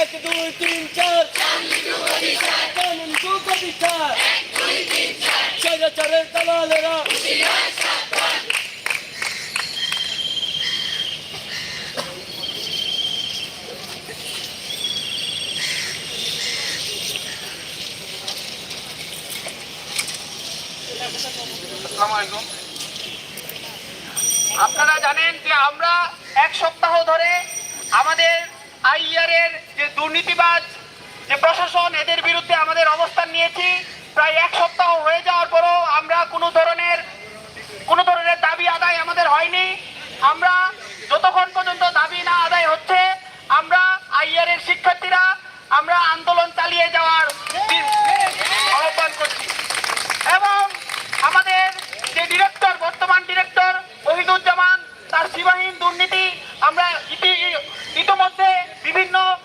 এক দুই তিন চার দালালেরা আপনারা জানেন যে আমরা এক সপ্তাহ ধরে আমাদের আইআরের যে দুর্নীতিবাজ যে প্রশাসন এদের বিরুদ্ধে আমাদের অবস্থান নিয়েছি, প্রায় এক সপ্তাহ হয়ে যাওয়ার পরও আমরা কোনো ধরনের কোনো ধরনের দাবি আদায় আমাদের হয়নি। আমরা যতক্ষণ পর্যন্ত দাবি না আদায় হচ্ছে, আমরা আইআরের শিক্ষার্থীরা, আমরা আন্দোলন চালিয়ে যাওয়ার আহ্বান করছি। এবং আমাদের যে ডিরেক্টর বর্তমান ডিরেক্টর ওহিদুজ্জামান তার সীমাহীন দুর্নীতি আমরা ইতি- ইতিমধ্যে বিভিন্ন